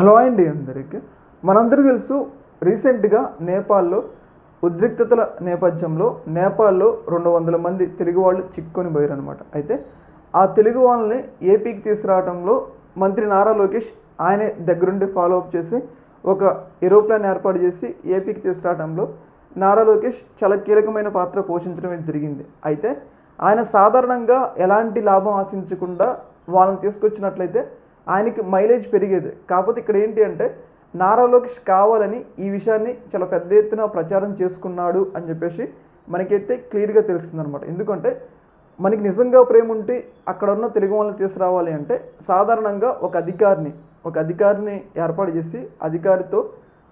Hello అండి అందరికీ. మనందరికీ తెలుసు రీసెంట్గా నేపాల్లో ఉద్రిక్తతల నేపథ్యంలో నేపాల్లో రెండు వందల మంది తెలుగు వాళ్ళు చిక్కుకొని పోయారు అనమాట అయితే ఆ తెలుగు వాళ్ళని ఏపీకి తీసుకురావడంలో మంత్రి నారా లోకేష్ ఆయనే దగ్గరుండి ఫాలో అప్ చేసి ఒక ఏరోప్లేన్ ఏర్పాటు చేసి ఏపీకి తీసుకురావడంలో నారా లోకేష్ చాలా కీలకమైన పాత్ర పోషించడం జరిగింది. అయితే ఆయన సాధారణంగా ఎలాంటి లాభం ఆశించకుండా వాళ్ళని తీసుకొచ్చినట్లయితే ఆయనకి మైలేజ్ పెరిగేది. కాకపోతే ఇక్కడ ఏంటి అంటే నారా లోకేష్ కావాలని ఈ విషయాన్ని చాలా పెద్ద ఎత్తున ప్రచారం చేసుకున్నాడు అని చెప్పేసి మనకైతే క్లియర్గా తెలుస్తుంది అనమాట ఎందుకంటే మనకి నిజంగా ప్రేమ ఉంటే అక్కడ ఉన్న తెలుగు వాళ్ళని తీసుకురావాలి అంటే సాధారణంగా ఒక అధికారిని ఒక అధికారిని ఏర్పాటు చేసి అధికారితో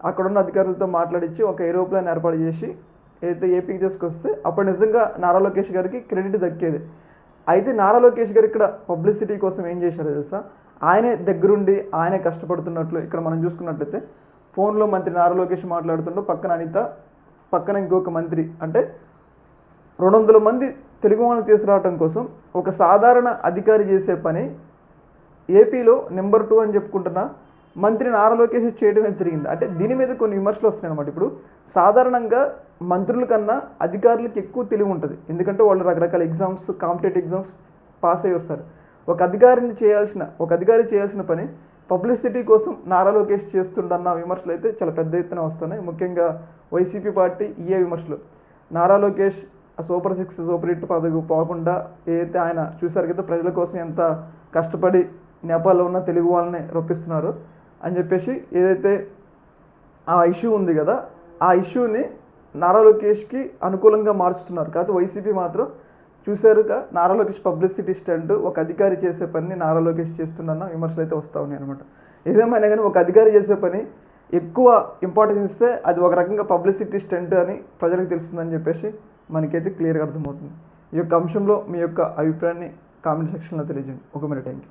అక్కడున్న అధికారులతో మాట్లాడించి ఒక ఏరోప్లేన్ ఏర్పాటు చేసి ఏదైతే ఏపీకి తీసుకొస్తే అప్పుడు నిజంగా నారా లోకేష్ గారికి క్రెడిట్ దక్కేది. అయితే నారా లోకేష్ గారు ఇక్కడ పబ్లిసిటీ కోసం ఏం చేశారో తెలుసా? ఆయనే దగ్గరుండి ఆయనే కష్టపడుతున్నట్లు ఇక్కడ మనం చూసుకున్నట్లయితే ఫోన్లో మంత్రి నారా లోకేష్ మాట్లాడుతుండో పక్కన అనిత పక్కన ఇంకొక మంత్రి. అంటే రెండు వందల మంది తెలుగు వాళ్ళని తీసుకురావడం కోసం ఒక సాధారణ అధికారి చేసే పని ఏపీలో నెంబర్ టూ అని చెప్పుకుంటున్న మంత్రి నారా లోకేష్ చేయడమే జరిగింది. అంటే దీని మీద కొన్ని విమర్శలు వస్తున్నాయి అనమాట ఇప్పుడు సాధారణంగా మంత్రుల కన్నా అధికారులకు ఎక్కువ తెలివి ఉంటుంది. ఎందుకంటే వాళ్ళు రకరకాల ఎగ్జామ్స్ కాంపిటేటివ్ ఎగ్జామ్స్ పాస్ అయ్యి వస్తారు. ఒక అధికారిని చేయాల్సిన ఒక అధికారి చేయాల్సిన పని పబ్లిసిటీ కోసం నారా లోకేష్ చేస్తుండన్న విమర్శలు అయితే చాలా పెద్ద ఎత్తున వస్తున్నాయి. ముఖ్యంగా వైసీపీ పార్టీ ఇయే విమర్శలు. Nara Lokesh super six super hit పదవి పోకుండా ఏదైతే ఆయన చూశారు కదా ప్రజల కోసం ఎంత కష్టపడి నేపాల్లో ఉన్న తెలుగు వాళ్ళని రొప్పిస్తున్నారు అని చెప్పేసి ఏదైతే ఆ ఇష్యూ ఉంది కదా ఆ ఇష్యూని నారా లోకేష్కి అనుకూలంగా మార్చుతున్నారు. కాకపోతే వైసీపీ మాత్రం చూసారుగా నారా లోకేష్ పబ్లిసిటీ స్టంట్ ఒక అధికారి చేసే పనిని నారా లోకేష్ చేస్తున్న విమర్శలు అయితే వస్తూ ఉన్నాయి అనమాట ఏదేమైనా కానీ ఒక అధికారి చేసే పని ఎక్కువ ఇంపార్టెన్స్ ఇస్తే అది ఒక రకంగా పబ్లిసిటీ స్టంట్ అని ప్రజలకు తెలుస్తుందని చెప్పేసి మనకైతే క్లియర్గా అర్థమవుతుంది. ఈ యొక్క అంశంలో మీ యొక్క అభిప్రాయాన్ని కామెంట్ సెక్షన్లో తెలియజేయండి. ఒక మినిట్ థ్యాంక్ యూ